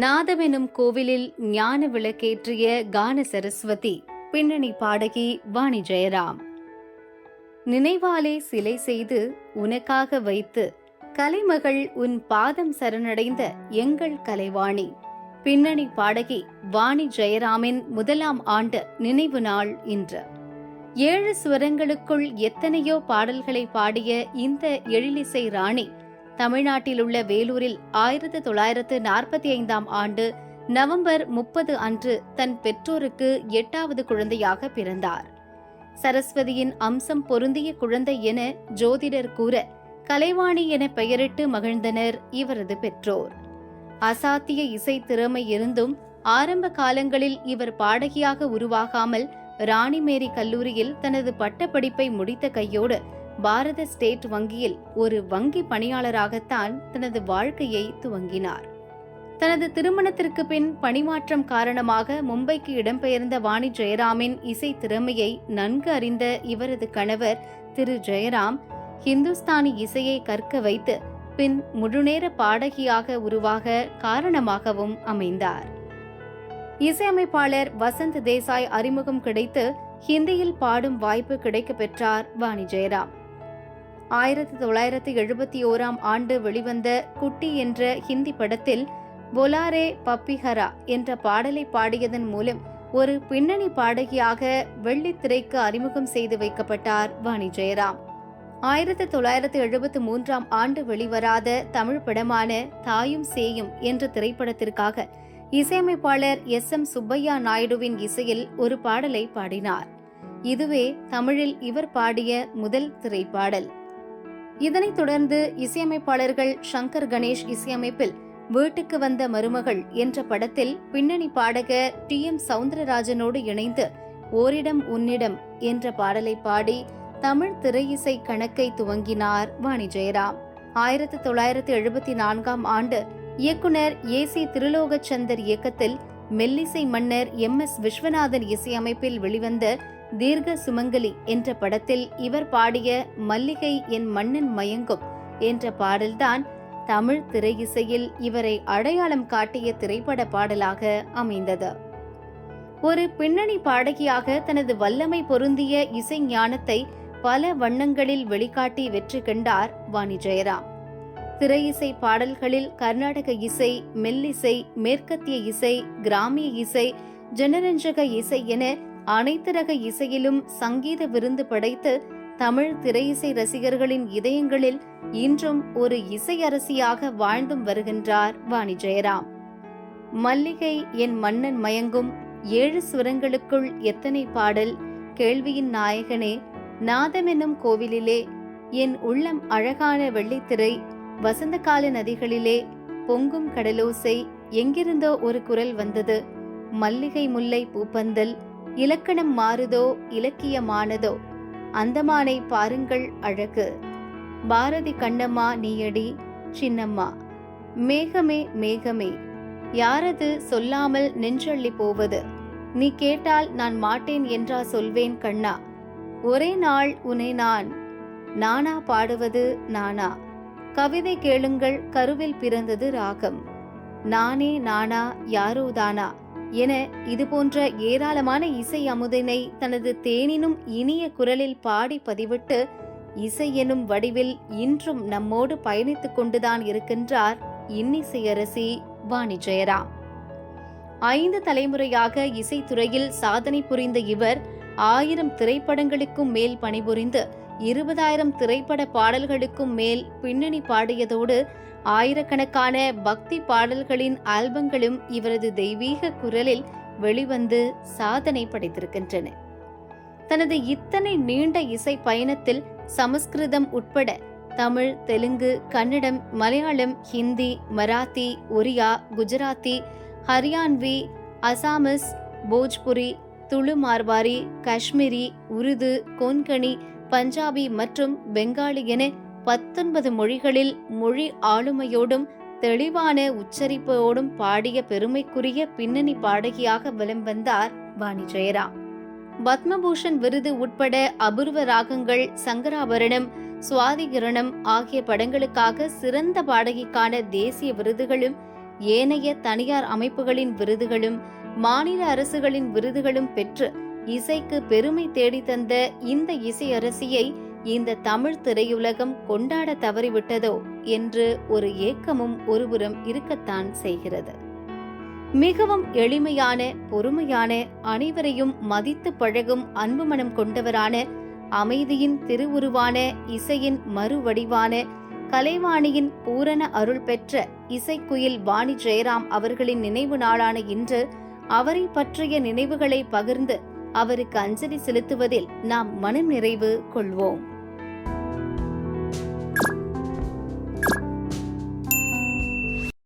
நாதமெனும் கோவிலில் ஞான விளக்கேற்றிய கான சரஸ்வதி பின்னணி பாடகி வாணி ஜெயராம். நினைவாலே சிலை செய்து உனக்காக வைத்து கலைமகள் உன் பாதம் சரணடைந்த எங்கள் கலைவாணி. பின்னணி பாடகி வாணி ஜெயராமின் முதலாம் ஆண்டு நினைவு நாள் இன்று. ஏழு ஸ்வரங்களுக்குள் எத்தனையோ பாடல்களை பாடிய இந்த எழிலிசை ராணி தமிழ்நாட்டில் உள்ள வேலூரில் ஆயிரத்து தொள்ளாயிரத்து நாற்பத்தி ஐந்தாம் ஆண்டு நவம்பர் முப்பது அன்று தன் பெற்றோருக்கு எட்டாவது குழந்தையாக பிறந்தார். சரஸ்வதியின் அம்சம் பொருந்திய குழந்தை என ஜோதிடர் கூற கலைவாணி என பெயரிட்டு மகிழ்ந்தனர் இவரது பெற்றோர். அசாத்திய இசை திறமை இருந்தும் ஆரம்ப காலங்களில் இவர் பாடகியாக உருவாகாமல் ராணிமேரி கல்லூரியில் தனது பட்டப்படிப்பை முடித்த கையோடு பாரத ஸ்டேட் வங்கியில் ஒரு வங்கி பணியாளராகத்தான் தனது வாழ்க்கையை துவங்கினார். தனது திருமணத்திற்கு பின் பணிமாற்றம் காரணமாக மும்பைக்கு இடம்பெயர்ந்த வாணி ஜெயராமின் இசை திறமையை நன்கு அறிந்த இவரது கணவர் திரு ஜெயராம் ஹிந்துஸ்தானி இசையை கற்க வைத்து பின் முழுநேர பாடகியாக உருவாக காரணமாகவும் அமைந்தார். இசையமைப்பாளர் வசந்த் தேசாய் அறிமுகம் கிடைத்து ஹிந்தியில் பாடும் வாய்ப்பு கிடைக்க பெற்றார் வாணி ஜெயராம். ஆயிரத்தி தொள்ளாயிரத்தி எழுபத்தி ஓராம் ஆண்டு வெளிவந்த குட்டி என்ற ஹிந்தி படத்தில் பொலாரே பப்பிஹரா என்ற பாடலை பாடியதன் மூலம் ஒரு பின்னணி பாடகியாக வெள்ளித்திரைக்கு அறிமுகம் செய்து வைக்கப்பட்டார் வாணி ஜெயராம். ஆயிரத்தி தொள்ளாயிரத்தி எழுபத்தி மூன்றாம் ஆண்டு வெளிவராத தமிழ் படமான தாயும் சேயும் என்ற திரைப்படத்திற்காக இசையமைப்பாளர் எஸ். எம். சுப்பையா நாயுடுவின் இசையில் ஒரு பாடலை பாடினார். இதுவே தமிழில் இவர் பாடிய முதல் திரைப்பாடல். இதனைத் தொடர்ந்து இசையமைப்பாளர்கள் சங்கர் கணேஷ் இசையமைப்பில் வீட்டுக்கு வந்த மருமகள் என்ற படத்தில் பின்னணி பாடகர் டி எம் சவுந்தரராஜனோடு இணைந்து ஓரிடம் உன்னிடம் என்ற பாடலை பாடி தமிழ் திரையிசை கணக்கை துவங்கினார் வாணி ஜெயராம். ஆயிரத்தி தொள்ளாயிரத்தி எழுபத்தி நான்காம் ஆண்டு இயக்குனர் ஏ சி திருலோகச்சந்தர் இயக்கத்தில் மெல்லிசை மன்னர் எம் எஸ் விஸ்வநாதன் இசையமைப்பில் வெளிவந்த தீர்க்க சுமங்கலி என்ற படத்தில் இவர் பாடிய மல்லிகை என் மன்னன் மயங்கும் என்ற பாடல்தான் தமிழ் திரையிசையில் இவரை அடையாளம் காட்டிய திரைப்பட பாடலாக அமைந்தது. ஒரு பின்னணி பாடகியாக தனது வல்லமை பொருந்திய இசை ஞானத்தை பல வண்ணங்களில் வெளிக்காட்டி வெற்றி கண்டார் வாணி ஜெயராம் திரையிசை பாடல்களில் கர்நாடக இசை மெல்லிசை மேற்கத்திய இசை கிராமிய இசை ஜனரஞ்சக இசை என அனைத்து ரக இசையிலும் சங்கீத விருந்து படைத்து தமிழ் திரையிசை ரசிகர்களின் இதயங்களில் இன்றும் ஒரு இசை அரசியாக வாழ்ந்தும் வருகின்றார் வாணி ஜெயராம். மல்லிகை என் மன்னன் மயங்கும் ஏழு சுரங்களுக்குள் எத்தனை பாடல்? கேள்வியின் நாயகனே நாதமென்னும் கோவிலிலே என் உள்ளம் அழகான வெள்ளித்திரை வசந்தகால நதிகளிலே பொங்கும் கடலோசை எங்கிருந்தோ ஒரு குரல் வந்தது. மல்லிகை முல்லை பூப்பந்தல் இலக்கணம் மாறுதோ இலக்கியமானதோ? அந்தமானை பாருங்கள் அழகு. பாரதி கண்ணம்மா நீயடி சின்னம்மா. மேகமே மேகமே. யாரது சொல்லாமல் நின்றள்ளி போவது? நீ கேட்டால் நான் மாட்டேன் என்றா சொல்வேன் கண்ணா. ஒரே நாள் உனை நான். நானா பாடுவது நானா? கவிதை கேளுங்கள் கருவில் பிறந்தது ராகம். நானே நானா யாரோதானா என இதுபோன்ற ஏராளமான இசை அமுதினை தனது தேனினும் இனிய குரலில் பாடி பதிவிட்டு இசை எனும் வடிவில் இன்றும் நம்மோடு பயணித்துக் கொண்டுதான் இருக்கின்றார் இன்னிசையரசி வாணி ஜெயராம் ஐந்து தலைமுறையாக இசைத்துறையில் சாதனை புரிந்த இவர் ஆயிரம் திரைப்படங்களுக்கும் மேல் பணிபுரிந்து இருபதாயிரம் திரைப்பட பாடல்களுக்கும் மேல் பின்னணி பாடியதோடு ஆயிரக்கணக்கான பக்தி பாடல்களின் ஆல்பங்களும் இவரது தெய்வீக குரலில் வெளிவந்து சாதனை படைத்திருக்கின்றன. தனது இத்தனை நீண்ட இசை பயணத்தில் சமஸ்கிருதம் உட்பட தமிழ் தெலுங்கு கன்னடம் மலையாளம் ஹிந்தி மராத்தி ஒரியா குஜராத்தி ஹரியான்வி அசாமிஸ் போஜ்புரி துளு மார்வாரி காஷ்மீரி உருது கொன்கணி பஞ்சாபி மற்றும் பெங்காலி என பத்தொன்பது மொழிகளில் மொழி ஆளுமையோடும் தெளிவான உச்சரிப்போடும் பாடிய பெருமைக்குரிய பின்னணி பாடகியாக விளம்பந்தார் வாணி ஜெயராம் பத்மபூஷன் விருது உட்பட அபூர்வ ராகங்கள் சங்கராபரணம் சுவாதிகிரணம் ஆகிய படங்களுக்காக சிறந்த பாடகிக்கான தேசிய விருதுகளும் ஏனைய தனியார் அமைப்புகளின் விருதுகளும் மாநில அரசுகளின் விருதுகளும் பெற்று இசைக்கு பெருமை தேடித் தந்த இந்த இசையரசியை இந்த தமிழ் திரையுலகம் கொண்டாட தவறிவிட்டதோ என்று ஒரு ஏக்கமும் ஒருபுறம் இருக்கத்தான் செய்கிறது. மிகவும் எளிமையான பொறுமையான அனைவரையும் மதித்து பழகும் அன்பு மனம் கொண்டவரான அமைதியின் திருவுருவான இசையின் மறுவடிவான கலைவாணியின் பூரண அருள் பெற்ற இசைக்குயில் வாணி ஜெயராம் அவர்களின் நினைவு நாளான இன்று அவரை பற்றிய நினைவுகளை பகிர்ந்து அவருக்கு அஞ்சலி செலுத்துவதில் நாம் மனம் நிறைவு கொள்வோம்.